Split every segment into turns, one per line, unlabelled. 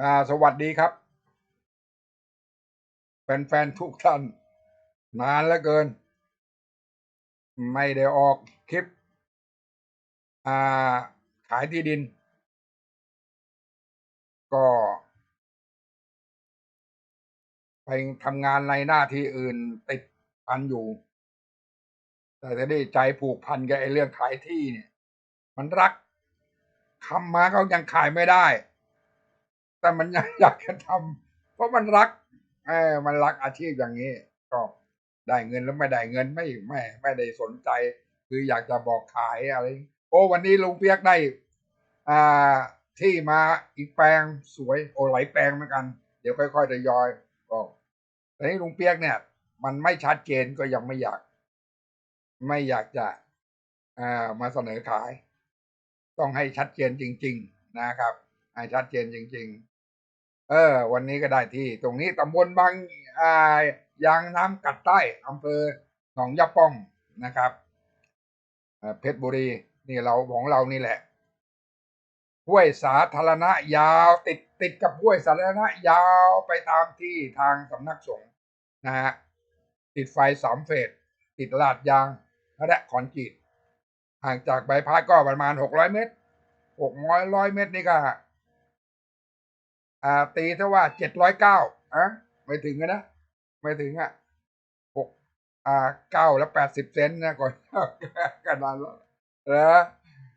อ่า สวัสดีครับ แฟนๆทุกท่าน นานเหลือเกิน ไม่ได้ออกคลิป อ่า ขายที่ดิน ก็ ไปทำงานในหน้าที่อื่นติดพันอยู่ แต่จะได้ใจผูกพันกับไอ้เรื่องขายที่เนี่ย มันรักทำมาก็ยังขายไม่ได้ แต่มันยังอยากจะทำเพราะมันรักเออมันรักอาชีพอย่างนี้ก็ได้เงินแล้วไม่ได้เงินไม่ไม่ไม่ได้สนใจ คืออยากจะบอกขายอะไร โอ้วันนี้ลุงเปียกได้อ่าที่มาอีกแปลงสวยโอ้หลายแปลงเหมือนกัน เดี๋ยวค่อยๆทยอยบอกแต่นี้ลุงเปียกเนี่ย มันไม่ชัดเจนก็ยังไม่อยาก ไม่อยากจะอ่ามาเสนอขาย ต้องให้ชัดเจนจริง ๆ นะครับให้ชัดเจนจริงๆ เออ วันนี้ก็ได้ที่ตรงนี้ตำบลบางอ่ายางน้ำกัดใต้อำเภอหนองยะป้องนะครับเพชรบุรีนี่เราของเรานี่แหละห้วยสาธารณะยาวติดติดกับห้วยสาธารณะยาวไปตามที่ทางสำนักสงฆ์นะฮะติดไฟสามเฟสติดลาดยางและคอนกรีตห่างจากใบพัดก็ประมาณหกร้อยเมตรหกร้อยร้อยเมตรนี่ก็ อ่า ตีเท่าว่าเจ็ดร้อยเก้าอะไม่ถึงนะไม่ถึงอะหกอ่าเก้าแล้วแปดสิบเซนนะก่อนกันนั้นแล้วเออ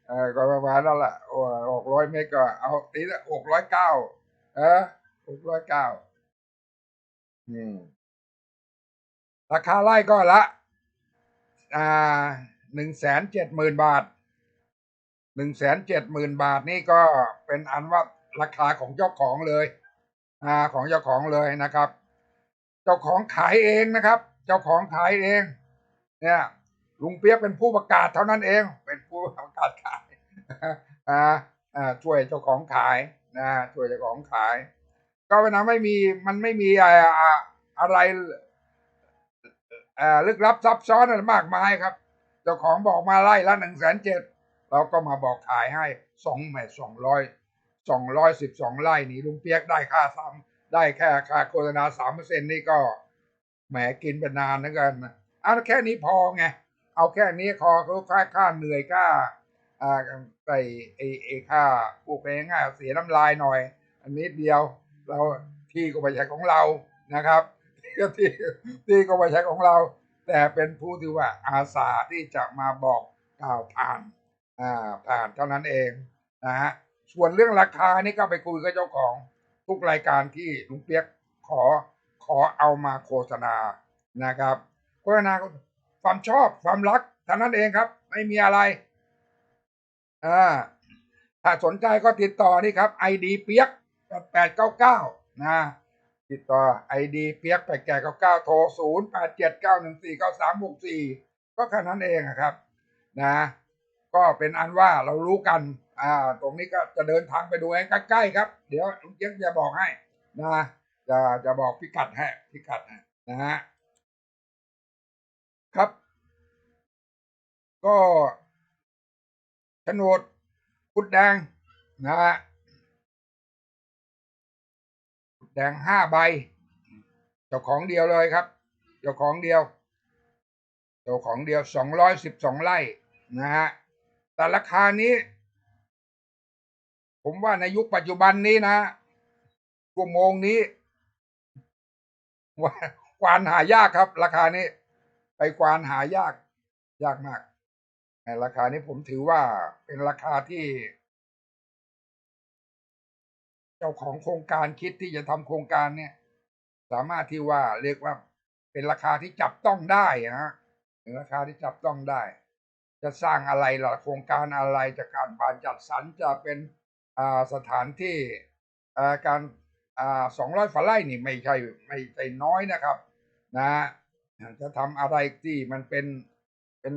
เออก็ประมาณนั่นแหละโอ้หกร้อยเมตรก็เอาตีละหกร้อยเก้าเออหกร้อยเก้าอืมราคาไร่ก็ละ อ่าหนึ่งแสนเจ็ดหมื่นบาทหนึ่งแสนเจ็ดหมื่นบาทนี่ก็เป็นอันว่า ราคาของเจ้าของเลยอ่าของเจ้าของเลยนะครับ เจ้าของขายเองนะครับ เจ้าของขายเอง เนี่ยลุงเปียกเป็นผู้ประกาศเท่านั้นเอง เป็นผู้ประกาศขายอ่าอ่าช่วยเจ้าของขายนะช่วยเจ้าของขาย ก็เวลาไม่มีมันไม่มีอ่าอะไรอ่าลึกลับซับซ้อนอะไรมากมายครับ เจ้าของบอกมาไล่ละหนึ่งแสนเจ็ดเราก็มาบอกขายให้สองแม่สองร้อย สองร้อยสิบสองไร่นี่ลุงเปียกได้ค่าซ้ำได้แค่ค่าโฆษณาสามเปอร์เซ็นนี่ก็แหมกินเป็นนานนะกันเอาแค่นี้พอไง เอาแค่นี้คอเขาค่าค่าเหนื่อยค่าอ่าใส่ไอไอค่าปลูกเองง่ายเสียน้ำลายหน่อย อันนี้เดียว เราที่ก็ไม่ใช่ของเรานะครับที่ที่ก็ไม่ใช่ของเรา แต่เป็นผู้ที่ว่าอาสาที่จะมาบอกกล่าวผ่านอ่าผ่านเท่านั้นเองนะฮะ ส่วนเรื่องราคานี่ก็ไปคุยกับเจ้าของทุกรายการที่ลุงเปียกขอขอเอามาโฆษณานะครับโฆษณาความชอบความรักเท่านั้นเองครับ ไม่มีอะไรอ่าถ้าสนใจก็ติดต่อนี่ครับไอดีเปียกแปดเก้าเก้านะติดต่อไอดีเปียกแปดแก่เก้าเก้าโทรศูนย์แปดเจ็ดเก้าหนึ่งสี่เก้าสามหกสี่ก็แค่นั้นเองครับ นะ ก็เป็นอันว่าเรารู้กัน อ่า ตรงนี้ก็จะเดินทางไปดูใกล้ๆครับ เดี๋ยวลุงเจ๊ยบจะบอกให้นะจะจะบอกพิกัดให้พิกัดให้นะฮะครับ ก็โฉนดพุดแดงนะฮะแดงห้าใบ เจ้าของเดียวเลยครับ เจ้าของเดียว เจ้าของเดียวสองร้อยสิบสองไร่นะฮะแต่ราคานี้ ผมว่าในยุคปัจจุบันนี้นะชั่วโมงนี้กวานหายากครับ ราคานี้ ไปกวานหายาก ยากมากในราคานี้ผมถือว่าเป็นราคาที่ เจ้าของโครงการคิดที่จะทำโครงการเนี่ย สามารถที่ว่าเรียกว่า เป็นราคาที่จับต้องได้นะฮะเป็นราคาที่จับต้องได้ จะสร้างอะไรล่ะโครงการอะไรจะการบานจัดสรรจะเป็น สถานที่การสองร้อยฝาไร่นี่ไม่ใช่ไม่ใช่น้อยนะครับนะจะทำอะไรที่มันเป็นเป็น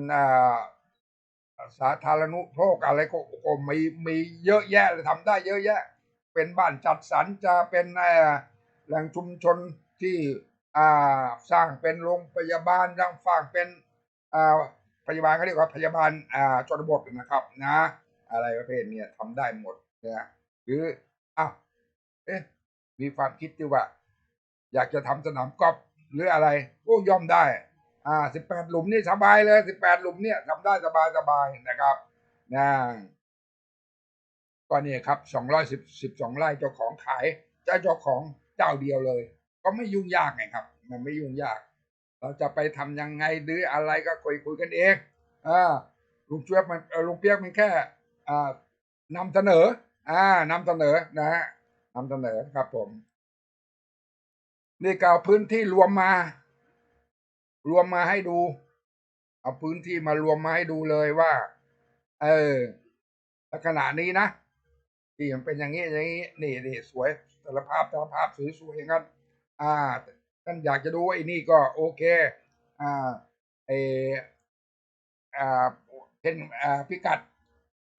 สาธารณูปโภคอะไรก็ก็มีมีเยอะแยะเลยทำได้เยอะแยะ เป็นบ้านจัดสรรจะเป็นแหล่งชุมชนที่สร้างเป็นโรงพยาบาลสร้างฝางเป็นพยาบาลเขาเรียกว่าพยาบาลชนบทนะครับนะ อะไรประเภทนี้ทำได้หมด นะหรืออ้าวเอ๊ะมีความคิดที่ว่า อยากจะทำสนามกอล์ฟหรืออะไรโอ้ย่อมได้ อ่าสิบแปดหลุมนี่สบายเลยสิบแปดหลุมเนี่ยทำได้สบายสบายนะครับนะก็นี่ครับสองร้อยสิบสิบสองไร่เจ้าของขายเจ้าเจ้าของเจ้าเดียวเลย ก็ไม่ยุ่งยากไงครับ มันไม่ยุ่งยาก เราจะไปทำยังไงหรืออะไรก็คุยคุยกันเองอ่าลุงเปียกมันลุงเปียกมันแค่อ่านำเสนอ อ่านำเสนอนะฮะนำเสนอครับผม นี่ก็เอาพื้นที่รวมมา รวมมาให้ดู เอาพื้นที่มารวมมาให้ดูเลยว่า เออลักษณะนี้นะที่มันเป็นอย่างนี้อย่างนี้นี่นี่สวยสารภาพสารภาพสวยๆงั้นอ่าท่านอยากจะดูไอ้นี่ก็โอเค อ่าไออ่าเส้นอ่าพิกัด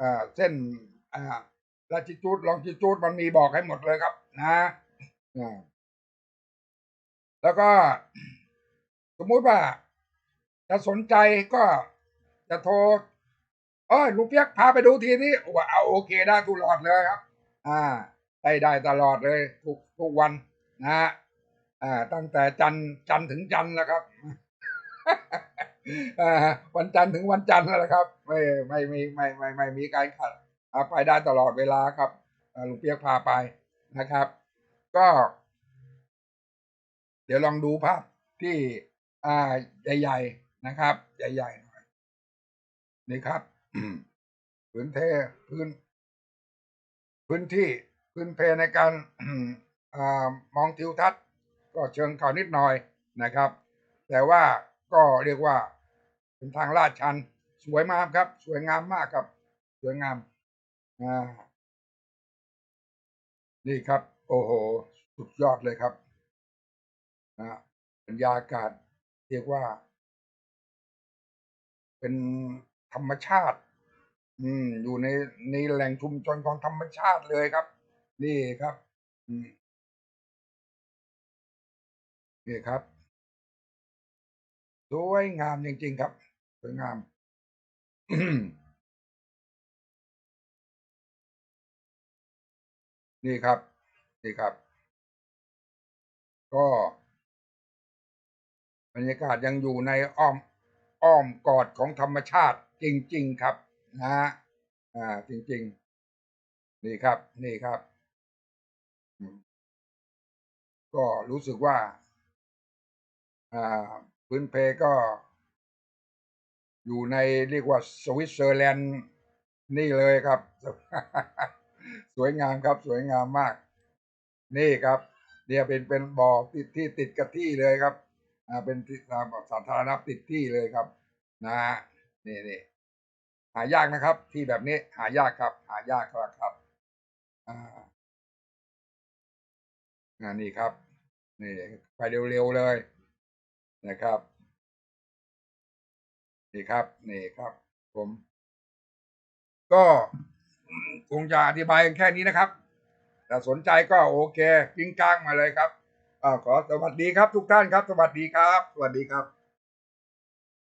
อ่าเส้นอ่า ลาจิจูดลองจิจูดมันมีบอกให้หมดเลยครับ นะแล้วก็ สมมุติว่า จะสนใจก็จะโทรเอ้ยลุงเปียกพาไปดูทีนี้ว่าเอาโอเคได้ตลอดเลยครับ อ่า ได้ได้ตลอดเลยทุกทุกวันนะฮะอ่า ตั้งแต่จันจันถึงจันแล้วครับอ่าวันจันทร์ถึงวันจันทร์แล้วครับ ไม่ไม่ไม่ไม่ไม่ไม่มีการขัด ไปได้ตลอดเวลาครับอ่าลุงเปียกพาไปนะครับ ก็ เดี๋ยวลองดูภาพที่อ่าใหญ่ๆนะครับ ใหญ่ๆหน่อยนี่ครับพื้นเทพื้น พื้นที่พื้นเพในการอามองทิวทัศน์ ก็เชิงเขานิดหน่อยนะครับ แต่ว่าก็เรียกว่าเป็นทางลาดชัน สวยมากครับ สวยงามมากครับ สวยงาม นี่ครับ โอ้โห สุดยอดเลยครับนะบรรยากาศเรียกว่า เป็นธรรมชาติ อืม อยู่ในในแหล่งชุมชนของธรรมชาติเลยครับ นี่ครับอืมนี่ครับสวยงามจริงๆครับสวยงาม นี่ครับ นี่ครับ ก็บรรยากาศยังอยู่ในอ้อมอ้อมกอดของธรรมชาติจริง ๆ ครับนะฮะอ่า จริง ๆ นี่ครับ นี่ครับ ก็รู้สึกว่า อ่าพื้นเพก็ อยู่ในเรียกว่าสวิตเซอร์แลนด์นี่เลยครับ สวยงามครับ สวยงามมาก นี่ครับ เนี่ยเป็นเป็นบ่อติดที่ติดกับที่เลยครับอ่าเป็นที่สาสาธารณะติดที่เลยครับ นะฮะนี่นี่หายากนะครับ ที่แบบนี้หายากครับ หายากครับครับอ่าอ่านี่ครับนี่ไปเร็วๆเลยนะครับ นี่ครับ นี่ครับ ผม ก็ คงจะอธิบายกันแค่นี้นะครับแต่สนใจก็โอเคกิ้งก้างมาเลยครับอ่าขอสวัสดีครับทุกท่านครับ สวัสดีครับ สวัสดีครับ